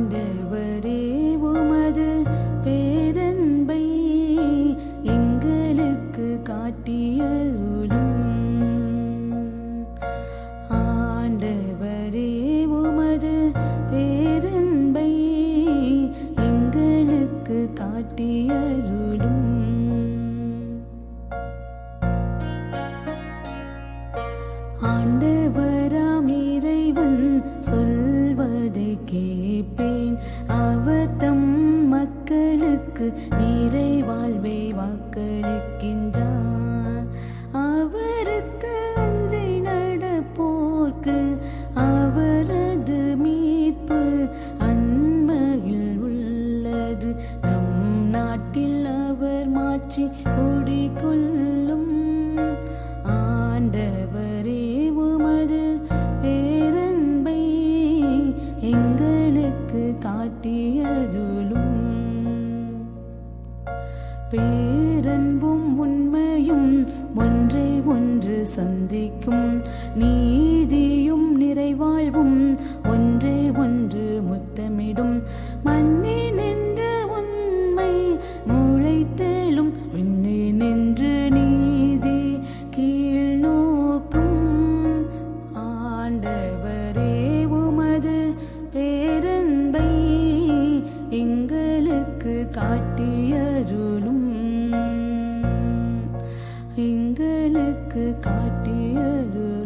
ஆண்டவரே உமது பேரன்பை எங்களுக்கு காட்டியருளும். ஆண்டவரே உமது பேரன்பை எங்களுக்கு காட்டியருளும். ஆண்டவராம் இறைவன் சொல் எனக்கு நீரை வாழ்வை வாக்களிக்கின்றார் அவருக்கு அஞ்சை நடப்போர்க்கு அவரது மீட்பு அண்மையில் உள்ளது. நம் நாட்டில் அவர் மாட்சி குடிக்கொள்ளும் ஆண்டவரே உமது பேரன்பை எங்களுக்கு காட்டியருளும். பேரன்பும் உண்மையும் ஒன்றை ஒன்று சந்திக்கும் நீதியும் நிறைவாழ்வும் கண்ணுக்கு காட்டியரு